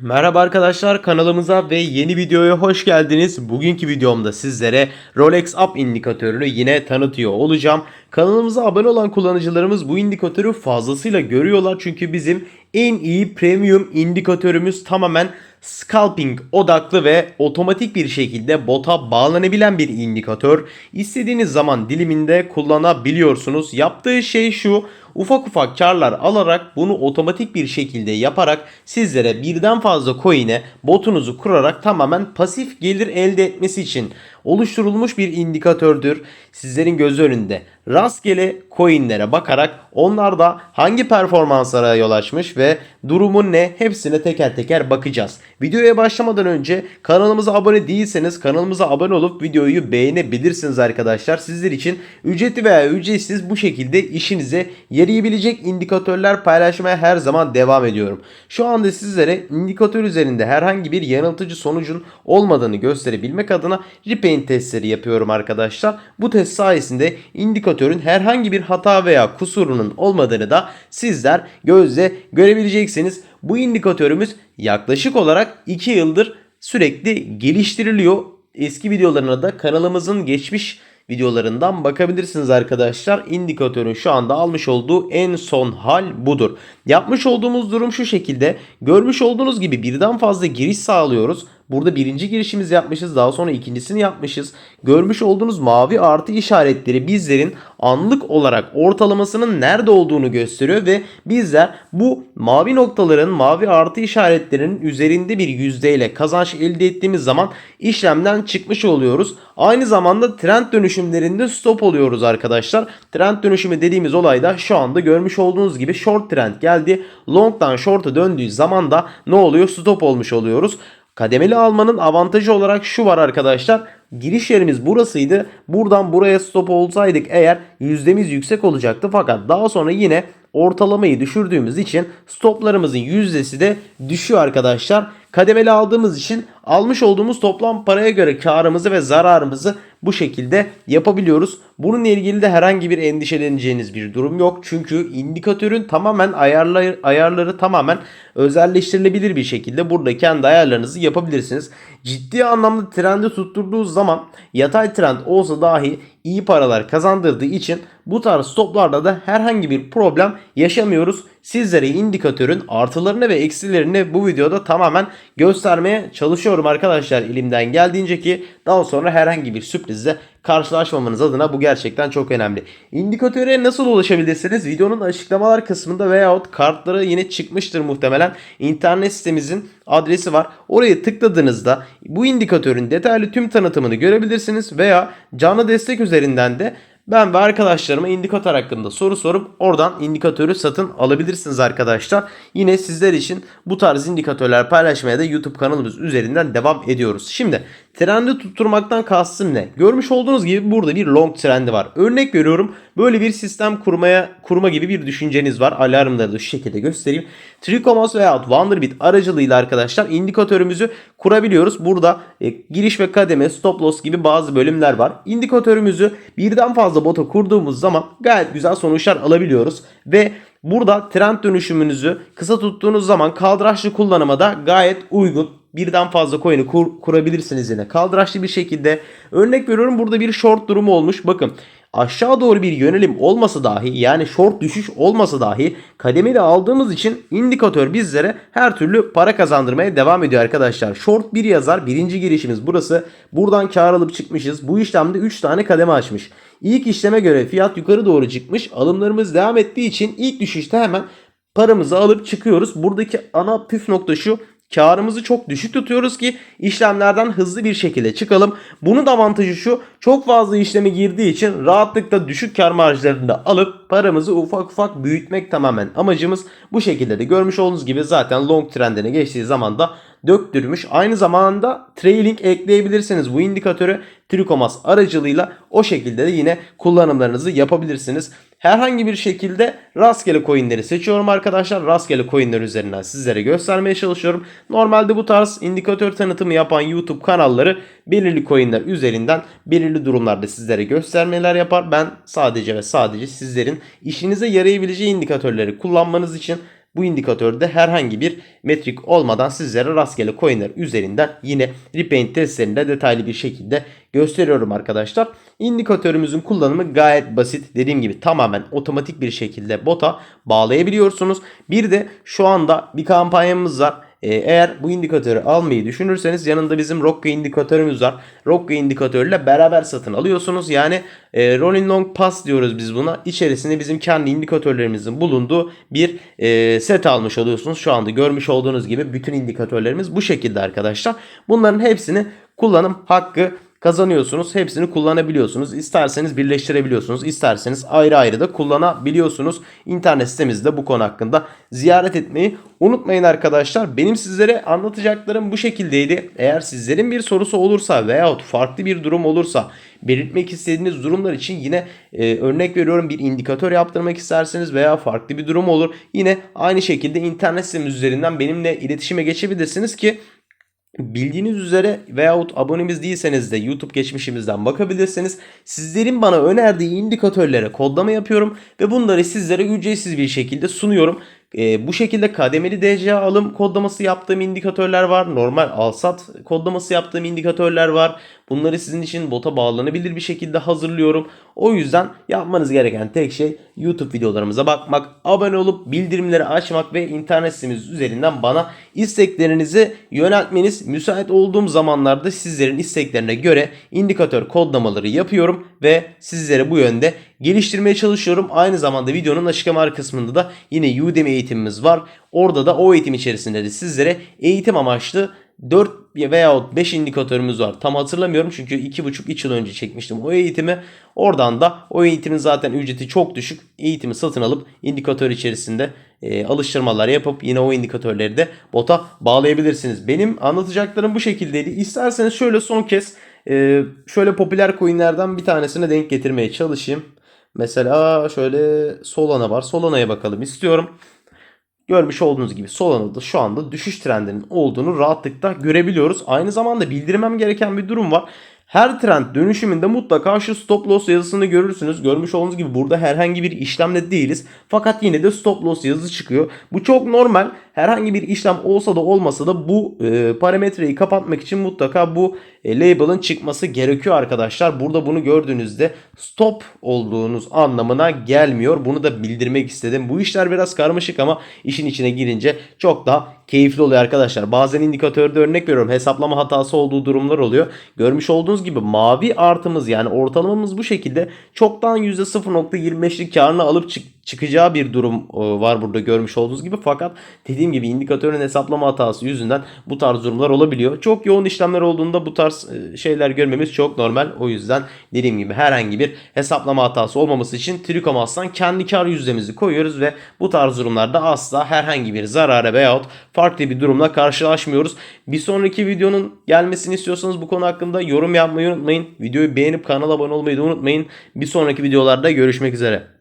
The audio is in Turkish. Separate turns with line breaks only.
Merhaba arkadaşlar kanalımıza ve yeni videoya hoş geldiniz. Bugünkü videomda sizlere Rolex Up indikatörünü yine tanıtıyor olacağım. Kanalımıza abone olan kullanıcılarımız bu indikatörü fazlasıyla görüyorlar çünkü bizim en iyi premium indikatörümüz tamamen scalping odaklı ve otomatik bir şekilde bota bağlanabilen bir indikatör. İstediğiniz zaman diliminde kullanabiliyorsunuz. Yaptığı şey şu ufak ufak karlar alarak bunu otomatik bir şekilde yaparak sizlere birden fazla coin'e botunuzu kurarak tamamen pasif gelir elde etmesi için oluşturulmuş bir indikatördür. Sizlerin göz önünde rastgele coin'lere bakarak onlar da hangi performanslara yol açmış ve durumun ne hepsine teker teker bakacağız. Videoya başlamadan önce kanalımıza abone değilseniz kanalımıza abone olup videoyu beğenebilirsiniz arkadaşlar. Sizler için ücretli veya ücretsiz bu şekilde işinize yarayabilecek indikatörler paylaşmaya her zaman devam ediyorum. Şu anda sizlere indikatör üzerinde herhangi bir yanıltıcı sonucun olmadığını gösterebilmek adına repaint testleri yapıyorum arkadaşlar. Bu test sayesinde indikatörün herhangi bir hata veya kusurunun olmadığını da sizler gözle görebileceksiniz. Bu indikatörümüz yaklaşık olarak 2 yıldır sürekli geliştiriliyor. Eski videolarına da kanalımızın geçmiş videolarından bakabilirsiniz arkadaşlar. İndikatörün şu anda almış olduğu en son hal budur. Yapmış olduğumuz durum şu şekilde. Görmüş olduğunuz gibi birden fazla giriş sağlıyoruz. Burada birinci girişimizi yapmışız. Daha sonra ikincisini yapmışız. Görmüş olduğunuz mavi artı işaretleri bizlerin anlık olarak ortalamasının nerede olduğunu gösteriyor ve bizler bu mavi noktaların mavi artı işaretlerinin üzerinde bir yüzdeyle kazanç elde ettiğimiz zaman işlemden çıkmış oluyoruz. Aynı zamanda trend dönüşümlerinde stop oluyoruz arkadaşlar. Trend dönüşümü dediğimiz olayda şu anda görmüş olduğunuz gibi short trend geldi. Long'dan short'a döndüğü zaman da ne oluyor? Stop olmuş oluyoruz. Kademeli almanın avantajı olarak şu var arkadaşlar. Giriş yerimiz burasıydı. Buradan buraya stop olsaydık eğer yüzdemiz yüksek olacaktı. Fakat daha sonra yine ortalamayı düşürdüğümüz için stoplarımızın yüzdesi de düşüyor arkadaşlar. Kademeli aldığımız için almış olduğumuz toplam paraya göre karımızı ve zararımızı bu şekilde yapabiliyoruz. Bununla ilgili de herhangi bir endişeleneceğiniz bir durum yok. Çünkü indikatörün tamamen ayarları, ayarları tamamen özelleştirilebilir bir şekilde burada kendi ayarlarınızı yapabilirsiniz. Ciddi anlamda trendi tutturduğu zaman yatay trend olsa dahi iyi paralar kazandırdığı için bu tarz stoplarda da herhangi bir problem yaşamıyoruz. Sizlere indikatörün artılarını ve eksilerini bu videoda tamamen göstermeye çalışıyorum arkadaşlar elimden geldiğince ki daha sonra herhangi bir sürprizle karşılaşmamanız adına bu gerçekten çok önemli. İndikatöre nasıl ulaşabilirsiniz? Videonun açıklamalar kısmında veyahut kartları yine çıkmıştır muhtemelen. İnternet sitemizin adresi var. Oraya tıkladığınızda bu indikatörün detaylı tüm tanıtımını görebilirsiniz veya canlı destek üzerinden de ben ve arkadaşlarıma indikatör hakkında soru sorup oradan indikatörü satın alabilirsiniz arkadaşlar. Yine sizler için bu tarz indikatörler paylaşmaya da YouTube kanalımız üzerinden devam ediyoruz. Şimdi trendi tutturmaktan kastım ne? Görmüş olduğunuz gibi burada bir long trendi var. Örnek veriyorum böyle bir sistem kurmaya kurma gibi bir düşünceniz var. Alarmları da şu şekilde göstereyim. Tricomas veya Wonderbit aracılığıyla arkadaşlar indikatörümüzü kurabiliyoruz. Burada e, giriş ve kademe, stop loss gibi bazı bölümler var. İndikatörümüzü birden fazla bota kurduğumuz zaman gayet güzel sonuçlar alabiliyoruz. Ve burada trend dönüşümünüzü kısa tuttuğunuz zaman kaldıraçlı kullanıma da gayet uygun birden fazla coin'i kur, kurabilirsiniz yine. Kaldıraçlı bir şekilde. Örnek veriyorum burada bir short durumu olmuş. Bakın aşağı doğru bir yönelim olmasa dahi yani short düşüş olmasa dahi kademeli aldığımız için indikatör bizlere her türlü para kazandırmaya devam ediyor arkadaşlar. Short bir yazar birinci girişimiz burası. Buradan kar alıp çıkmışız. Bu işlemde 3 tane kademe açmış. İlk işleme göre fiyat yukarı doğru çıkmış. Alımlarımız devam ettiği için ilk düşüşte hemen paramızı alıp çıkıyoruz. Buradaki ana püf nokta şu. Karımızı çok düşük tutuyoruz ki işlemlerden hızlı bir şekilde çıkalım. Bunun da avantajı şu. Çok fazla işlemi girdiği için rahatlıkla düşük kar marjlarını alıp paramızı ufak ufak büyütmek tamamen amacımız. Bu şekilde de görmüş olduğunuz gibi zaten long trendine geçtiği zaman da döktürmüş. Aynı zamanda trailing ekleyebilirsiniz bu indikatöre Tricomas aracılığıyla o şekilde de yine kullanımlarınızı yapabilirsiniz. Herhangi bir şekilde rastgele coinleri seçiyorum arkadaşlar. Rastgele coinler üzerinden sizlere göstermeye çalışıyorum. Normalde bu tarz indikatör tanıtımı yapan YouTube kanalları belirli coinler üzerinden belirli durumlarda sizlere göstermeler yapar. Ben sadece ve sadece sizlerin işinize yarayabileceği indikatörleri kullanmanız için bu indikatörde herhangi bir metrik olmadan sizlere rastgele coinler üzerinden yine repaint testlerinde detaylı bir şekilde gösteriyorum arkadaşlar. İndikatörümüzün kullanımı gayet basit. Dediğim gibi tamamen otomatik bir şekilde bota bağlayabiliyorsunuz. Bir de şu anda bir kampanyamız var. Ee, Eğer bu indikatörü almayı düşünürseniz yanında bizim Rocka indikatörümüz var. Rocka indikatörüyle beraber satın alıyorsunuz. Yani e, Rolling Long Pass diyoruz biz buna. İçerisinde bizim kendi indikatörlerimizin bulunduğu bir e, set almış oluyorsunuz. Şu anda görmüş olduğunuz gibi bütün indikatörlerimiz bu şekilde arkadaşlar. Bunların hepsini kullanım hakkı kazanıyorsunuz. Hepsini kullanabiliyorsunuz. İsterseniz birleştirebiliyorsunuz. İsterseniz ayrı ayrı da kullanabiliyorsunuz. İnternet sitemizde bu konu hakkında ziyaret etmeyi unutmayın arkadaşlar. Benim sizlere anlatacaklarım bu şekildeydi. Eğer sizlerin bir sorusu olursa veyahut farklı bir durum olursa belirtmek istediğiniz durumlar için yine e, örnek veriyorum bir indikatör yaptırmak isterseniz veya farklı bir durum olur. Yine aynı şekilde internet sitemiz üzerinden benimle iletişime geçebilirsiniz ki Bildiğiniz üzere veyahut abonemiz değilseniz de YouTube geçmişimizden bakabilirsiniz. Sizlerin bana önerdiği indikatörlere kodlama yapıyorum ve bunları sizlere ücretsiz bir şekilde sunuyorum. Ee, bu şekilde kademeli DC alım kodlaması yaptığım indikatörler var. Normal alsat kodlaması yaptığım indikatörler var. Bunları sizin için bota bağlanabilir bir şekilde hazırlıyorum. O yüzden yapmanız gereken tek şey YouTube videolarımıza bakmak, abone olup bildirimleri açmak ve internet sitemiz üzerinden bana isteklerinizi yöneltmeniz. Müsait olduğum zamanlarda sizlerin isteklerine göre indikatör kodlamaları yapıyorum ve sizlere bu yönde geliştirmeye çalışıyorum. Aynı zamanda videonun açıklama kısmında da yine Udemy eğitimimiz var. Orada da o eğitim içerisinde de sizlere eğitim amaçlı 4 veyahut 5 indikatörümüz var. Tam hatırlamıyorum çünkü 2,5-3 yıl önce çekmiştim o eğitimi. Oradan da o eğitimin zaten ücreti çok düşük. Eğitimi satın alıp indikatör içerisinde e, alıştırmalar yapıp yine o indikatörleri de bota bağlayabilirsiniz. Benim anlatacaklarım bu şekildeydi. İsterseniz şöyle son kez e, şöyle popüler coinlerden bir tanesine denk getirmeye çalışayım. Mesela şöyle Solana var. Solana'ya bakalım istiyorum. Görmüş olduğunuz gibi Solana'da şu anda düşüş trendinin olduğunu rahatlıkla görebiliyoruz. Aynı zamanda bildirmem gereken bir durum var. Her trend dönüşümünde mutlaka şu stop loss yazısını görürsünüz. Görmüş olduğunuz gibi burada herhangi bir işlemde değiliz. Fakat yine de stop loss yazısı çıkıyor. Bu çok normal. Herhangi bir işlem olsa da olmasa da bu e, parametreyi kapatmak için mutlaka bu e, label'ın çıkması gerekiyor arkadaşlar. Burada bunu gördüğünüzde stop olduğunuz anlamına gelmiyor. Bunu da bildirmek istedim. Bu işler biraz karmaşık ama işin içine girince çok daha keyifli oluyor arkadaşlar. Bazen indikatörde örnek veriyorum. Hesaplama hatası olduğu durumlar oluyor. Görmüş olduğunuz gibi mavi artımız yani ortalamamız bu şekilde çoktan %0.25'lik karını alıp çık çıkacağı bir durum e, var burada görmüş olduğunuz gibi. Fakat dediğim gibi indikatörün hesaplama hatası yüzünden bu tarz durumlar olabiliyor. Çok yoğun işlemler olduğunda bu tarz e, şeyler görmemiz çok normal. O yüzden dediğim gibi herhangi bir hesaplama hatası olmaması için Tricomas'tan kendi kar yüzdemizi koyuyoruz ve bu tarz durumlarda asla herhangi bir zarara veyahut farklı bir durumla karşılaşmıyoruz. Bir sonraki videonun gelmesini istiyorsanız bu konu hakkında yorum yapmayı unutmayın. Videoyu beğenip kanala abone olmayı da unutmayın. Bir sonraki videolarda görüşmek üzere.